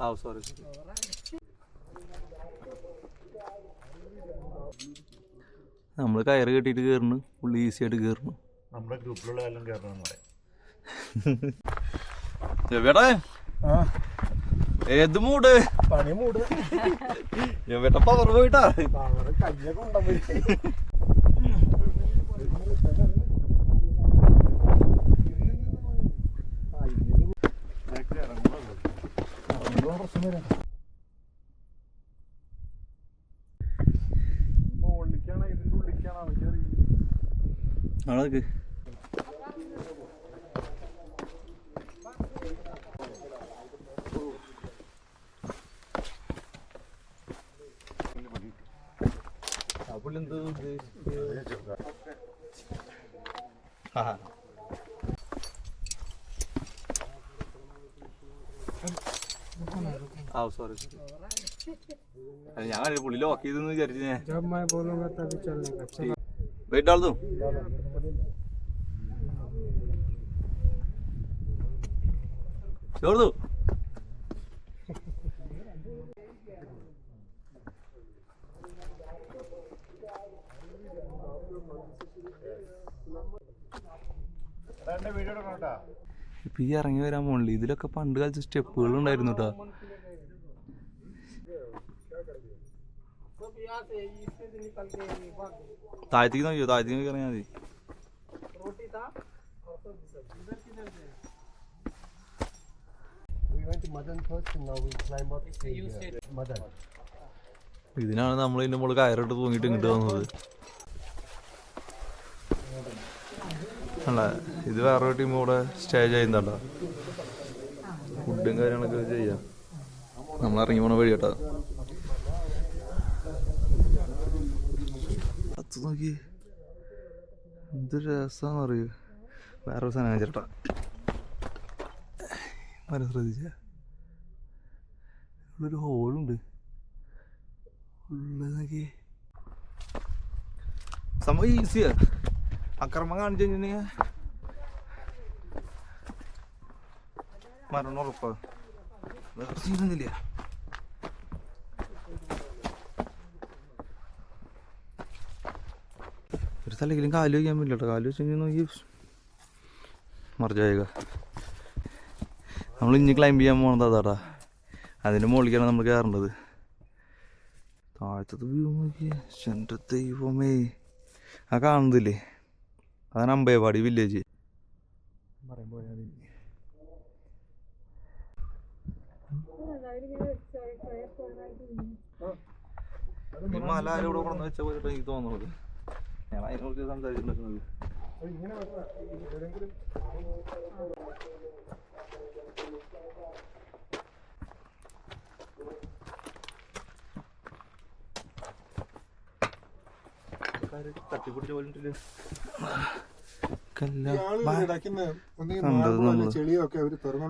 ആ സോറി നമ്മൾ കയറ് കെട്ടിയിട്ട് കയറുന്നു പുള്ളി ഈസി ആയിട്ട് കയറുന്നു നമ്മുടെ ഗ്രൂപ്പിലുള്ള എല്ലാം കയറണം എവിടെ? ഏത് മൂട്? പണി മൂട്. എവിടെ? പവർ പോയിട്ടാ? പവർ കയ്യൊക്കെ ഉണ്ടെങ്കിൽ മുകളിലേക്കാണ് ഇതിന്റെ ഉള്ളിലേക്കാണ് അവർക്ക് ആളൊക്കെ ആ സോറി ഞാൻ പുള്ളി ലോക്ക് ചെയ്തെന്ന് വിചാരിച്ചു ഞാൻ वेट डाल दूं छोड़ दो എന്റെ വീഡിയോ എടുക്കണോട്ടാ ഇപ്പൊ ഈ ഇറങ്ങി വരാൻ പോണില്ല ഇതിലൊക്കെ പണ്ട് കാലത്ത് സ്റ്റെപ്പുകൾ ഉണ്ടായിരുന്നു കേട്ടോ താഴത്തേക്ക് നോക്കിയോ? താഴത്തേക്ക് നോക്കി ഇറങ്ങിയാൽ മതി. ഇതിനാണ് നമ്മൾ ഇതിന്റെ മുകളിൽ കയറിട്ട് തൂങ്ങിട്ട് ഇങ്ങോട്ട് വന്നത്. അല്ല ഇത് വേറെ ടീം കൂടെ സ്റ്റേ ചെയ്യുന്നുണ്ടോ? ഫുഡും കാര്യങ്ങളൊക്കെ ചെയ്യാം. നമ്മൾ ഇറങ്ങി പോണ വഴി കേട്ടോ അത് നോക്കി. എന്തൊരു രസമാണെന്ന് അറിയൂ വേറെ ഒരു സാധനം ചേട്ടാ മരം ശ്രദ്ധിച്ച. ഒരു ഹോളുണ്ട്. ഉള്ളത് നോക്കി. സംഭവം ഈസിയാ അക്രമം കാണിച്ചു കഴിഞ്ഞിട്ടുണ്ടെങ്കിൽ മരണം ഉറപ്പാ. വേറെ സീനൊന്നുമില്ല സ്ഥലമെങ്കിലും കാൽ വയ്ക്കാൻ പറ്റില്ല കേട്ടോ കാൽ വെച്ച് കഴിഞ്ഞാൽ നോക്കി. മറിച്ചായക നമ്മൾ ഇനി ക്ലൈംബ് ചെയ്യാൻ പോകണത് അതാടാ. അതിന്റെ മുകളിലേക്കാണ് നമ്മൾ കയറേണ്ടത് താഴത്തത് വ്യൂ നോക്കിയേ എന്റെ ദൈവമേ. ആ കാണുന്നില്ലേ? അതാണ് അമ്പയവാടി വില്ലേജ് പറയുമ്പോൾ ഈ മല ആരോടെ കൊണ്ടു വെച്ച പോയിട്ട് എനിക്ക് തോന്നുന്നത്. ഞാൻ അതിനെക്കുറിച്ച് തട്ടിപ്പിടിച്ച പോലെ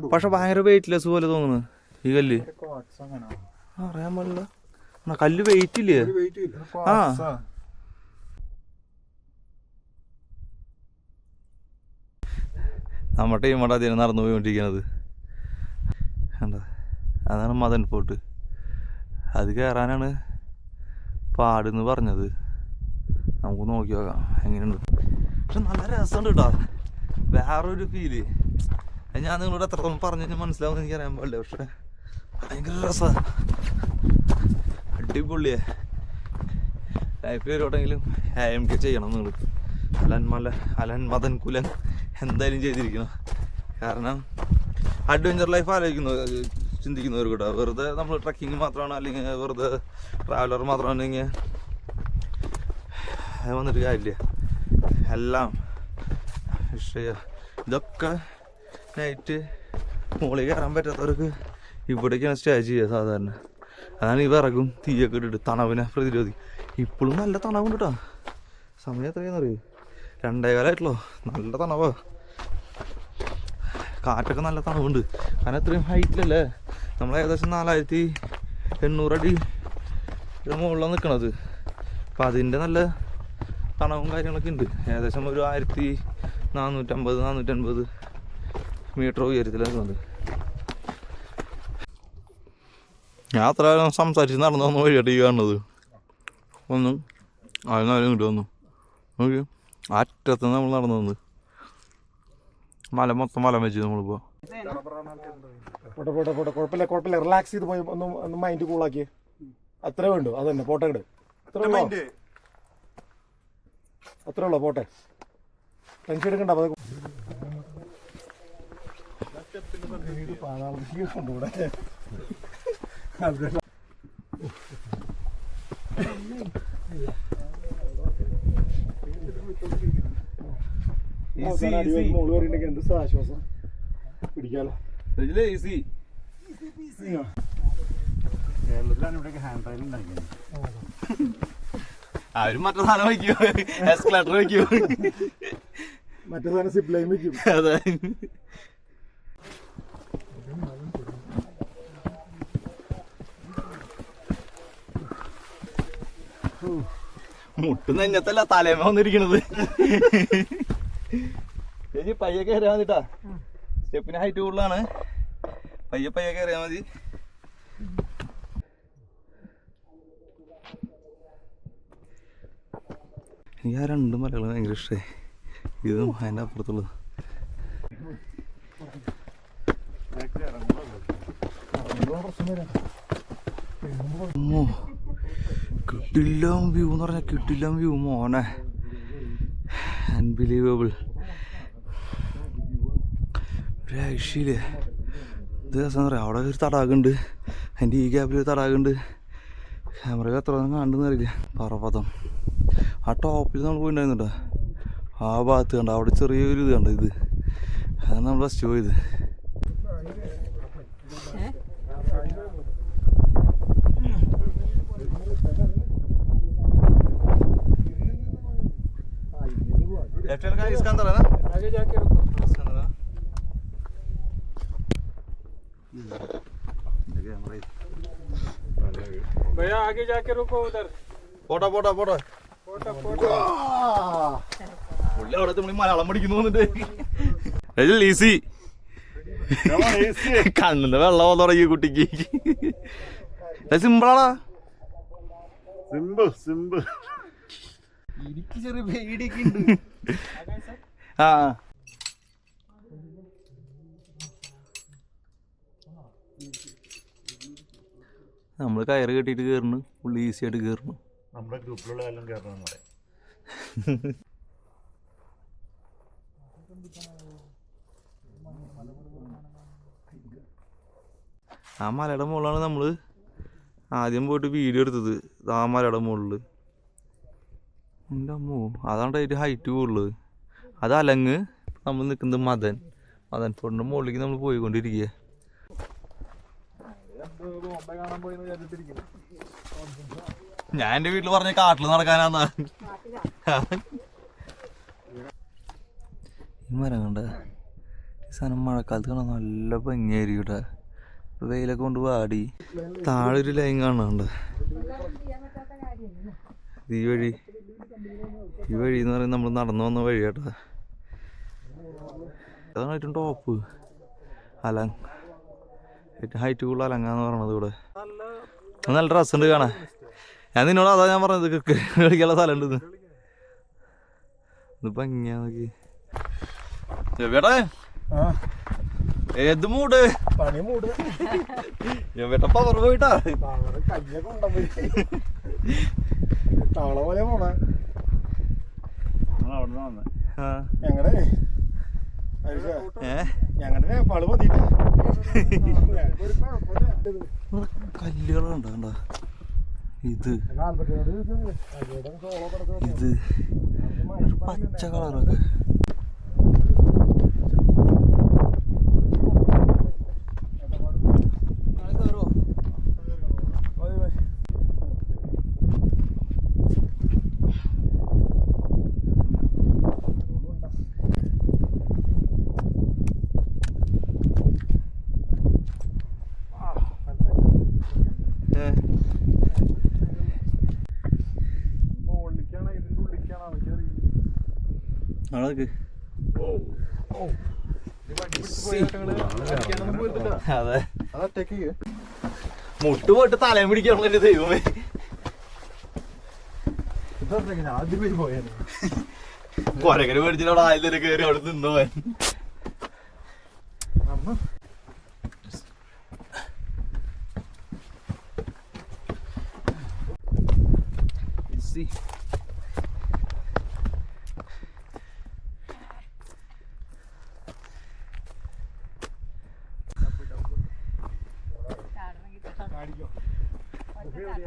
പക്ഷെ ഭയങ്കര വെയിറ്റ്ലെസ് പോലെ തോന്നുന്നു ഈ കല്ല്. കോട്സ് അങ്ങനെ. ആ, അറിയാൻ പാടില്ല. കല്ല് വെയിറ്റ് ഇല്ല? ആ. നമ്മുടെ ടീം അതിനെ നടന്നു പോയിക്കൊണ്ടിരിക്കുന്നത് കണ്ടോ? അതാണ് മദൻ ഫോർട്ട്. അത് കയറാനാണ് പാടെന്ന് പറഞ്ഞത്. നമുക്ക് നോക്കി നോക്കാം എങ്ങനെയുണ്ട്. പക്ഷെ നല്ല രസമുണ്ട് കേട്ടോ. വേറൊരു ഫീൽ ഞാൻ നിങ്ങളോട് എത്രത്തോളം പറഞ്ഞു മനസ്സിലാവുമെന്ന് എനിക്ക് അറിയാൻ പാടില്ല പക്ഷെ ഭയങ്കര രസമാണ് അടിപൊളിയേ. ലൈഫിൽ ഒരുവട്ടെങ്കിലും എം കെ ചെയ്യണം നിങ്ങൾ അലൻ മല അലൻ മദൻ കുലൻ. എന്തായാലും ചെയ്തിരിക്കണം കാരണം അഡ്വഞ്ചർ ലൈഫ് ആലോചിക്കുന്നു ചിന്തിക്കുന്നവർ കൂടെ. വെറുതെ നമ്മൾ ട്രക്കിങ് മാത്രമാണ് അല്ലെങ്കിൽ വെറുതെ ട്രാവലർ മാത്രമാണെങ്കിൽ വന്നിട്ട് കാര്യമില്ല. എല്ലാം ഇതൊക്കെ നൈറ്റ് മുകളിൽ കയറാൻ പറ്റാത്തവർക്ക് ഇവിടേക്കാണ് സ്റ്റേ ചെയ്യുക സാധാരണ. അതാണ് ഈ വിറകും തീയൊക്കെ ഇട്ടിട്ട് തണവിനെ പ്രതിരോധി. ഇപ്പോഴും നല്ല തണവുണ്ട് കേട്ടോ സമയം എത്രയാണെന്ന് അറിയൂ രണ്ടേ കാലമായിട്ടുള്ളൂ നല്ല തണവാ. കാറ്റൊക്കെ നല്ല തണവുണ്ട്. കാരണം ഇത്രയും ഹൈറ്റിലല്ലേ നമ്മൾ ഏകദേശം നാലായിരത്തി എണ്ണൂറടി മുകളിലാണ് നിൽക്കണത് അപ്പം അതിന്റെ നല്ല തണവും കാര്യങ്ങളൊക്കെ ഉണ്ട്. ഏകദേശം ഒരു ആയിരത്തി നാനൂറ്റമ്പത് നാനൂറ്റൻപത് മീറ്റർ ഉയരത്തിലാണ് നിൽക്കുന്നത് ഞാൻ അത്ര സംസാരിച്ച് നടന്നു വന്ന വഴിയായിട്ട് ഈ കാണുന്നത്. ഒന്നും അതിനാലും ഇങ്ങോട്ട് വന്നു. നോക്കി അറ്റത്ത് നമ്മൾ നടന്നു വന്ന് മല മൊത്തം മല വെച്ച് നമ്മളിപ്പോൾ പോട്ടെ പോട്ടെ പോട്ടെ കുഴപ്പമില്ല കുഴപ്പമില്ല. റിലാക്സ് ചെയ്ത് പോയി. ഒന്ന് ഒന്ന് മൈൻഡ് കൂളാക്കി അത്രേ വേണ്ടു അത് തന്നെ പോട്ടെ ഇങ്ങട് അത്രേ ഉള്ളോ? അത്രേ ഉള്ളോ? പോട്ടെ. ടെൻഷൻ എടുക്കണ്ട. അപ്പൊ എന്ത് ആശ്വാസം. പിടിക്കാലോ. ഈസി കേരളത്തിലാണ് ഇവിടെയൊക്കെ ഹാൻഡ് റൈൽ ഉണ്ടാക്കിയത്. അവരും മറ്റേ സാധനം വയ്ക്കോ. എസ്കലേറ്റർ വയ്ക്കോ. മറ്റേ സാധനം സിപ്പ് ലൈൻ വെക്കും അതെ. മുട്ടുന്ന നെഞ്ഞത്തല്ല തലേമ വന്നിരിക്കണത്. ചേച്ചി പയ്യെ മതി മതിട്ടാ. സ്റ്റെപ്പിന് ഹൈറ്റ് കൂടുതലാണ്. പയ്യെ പയ്യെ കയറിയാൽ മതി. എനിക്ക് ആ രണ്ട് മലകൾ ഭയങ്കര ഇഷ്ടമായി ഇതും അതിന്റെ അപ്പുറത്തുള്ളത്. കിട്ടില്ല വ്യൂ എന്ന് പറഞ്ഞാൽ കിട്ടില്ല വ്യൂ മോനെ. അൺബിലീവബിൾ രക്ഷയില്ലേ ഇത് രസം പറയാം അവിടെ ഒരു തടാകമുണ്ട് അതിൻ്റെ ഈ ഗ്യാപ്പിൽ ഒരു തടാകമുണ്ട് ക്യാമറയിൽ എത്ര നേരം കാണുന്നു അറിയില്ല പറവതം ആ ടോപ്പിൽ നമ്മൾ പോയിട്ടുണ്ടായിരുന്നുട്ടോ ആ ഭാഗത്ത് കണ്ട അവിടെ ചെറിയൊരു ഇത് കണ്ട ഇത് അതാണ് നമ്മൾ ഫസ്റ്റ് പോയത് आगे जाके रुको भैया आगे जाके रुको उधर പോട്ടെ പോട്ടെ പോട്ടെ फोटो फोटो പുള്ളി അവിടെ നമ്മൾ മലയാളം പഠിക്കുന്നു തോന്നുന്നുണ്ട് ഈസി കണ്ണിന്ന് വെള്ളം വന്നു തുടങ്ങി കുട്ടിക്ക് സിമ്പിളാടാ സിമ്പിൾ സിമ്പിൾ എനിക്ക് ചെറിയ പേടിയൊക്കെ ഉണ്ട് ആ നമ്മൾ കയറ് കെട്ടിയിട്ട് കയറുന്നു പുള്ളി ഈസി ആയിട്ട് കയറുന്നു നമ്മുടെ ഗ്രൂപ്പിലുള്ള എല്ലാം ആ മലയുടെ മുകളിലാണ് നമ്മൾ ആദ്യം പോയിട്ട് വീഡിയോ എടുത്തത്. ആ മലയുടെ മുകളിൽ എന്റെ അമ്മോ അതാണ് അതിന്റെ ഹൈറ്റ് കൂടുതൽ അത് അലങ്ങ് നമ്മൾ നിൽക്കുന്നത് മദൻ. മദൻ ഫോണിന്റെ മുകളിലേക്ക് നമ്മൾ പോയിക്കൊണ്ടിരിക്കുക ഞാൻ എന്റെ വീട്ടിൽ പറഞ്ഞ കാട്ടിൽ നടക്കാനാന്നാ. ഈ മരം കണ്ട ഈ സാധനം മഴക്കാലത്ത് കാണാൻ നല്ല ഭംഗിയായിരിക്കും ഇവിടെ വെയിലൊക്കെ കൊണ്ട് വാടി. താഴെ ഒരു ലൈൻ കാണാണ്ട് ഈ വഴി ഈ വഴി എന്ന് പറയുന്നത് നമ്മൾ നടന്നു വന്ന വഴി കേട്ടോ അതാണ് ഏറ്റവും ടോപ്പ് അലങ് ഏറ്റവും ഹൈറ്റ് കൂടുതൽ അലങ്ങാന്ന് പറയണത് ഇവിടെ. നല്ല ഡ്രസ് ഉണ്ട് കാണാൻ. ഞാൻ നിന്നോട് അതാ ഞാൻ പറഞ്ഞത് ക്രിക്കറ്റ് കളിക്കാനുള്ള സ്ഥലം ഉണ്ട് ഇതിപ്പോ എങ്ങനെയാ നോക്കി. ആ. ഏത് മൂട്? പണി മൂട്. എവിടെ പവർ പോയിട്ടാ? തവള പോലെ പോണേ. നമ്മൾ കല്ലുകളുണ്ടോ കണ്ടോ? ഇത്. ഇത്. പച്ച കളറൊക്കെ ഏ മുകളിലേക്കാണ് ഇതിന്റെ ഉള്ളിലേക്കാണ് അതൊക്കെ അതൊക്കെ അതെ. മുട്ട് പോയിട്ട് തലയും പിടിക്കാനുള്ള ദൈവമേ. ആദ്യം പേടിച്ചിട്ട് കൊരകന് മേടിച്ചിട്ട് അവിടെ ആദ്യം തന്നെ കയറി അവിടെ നിന്നു പോവാൻ See.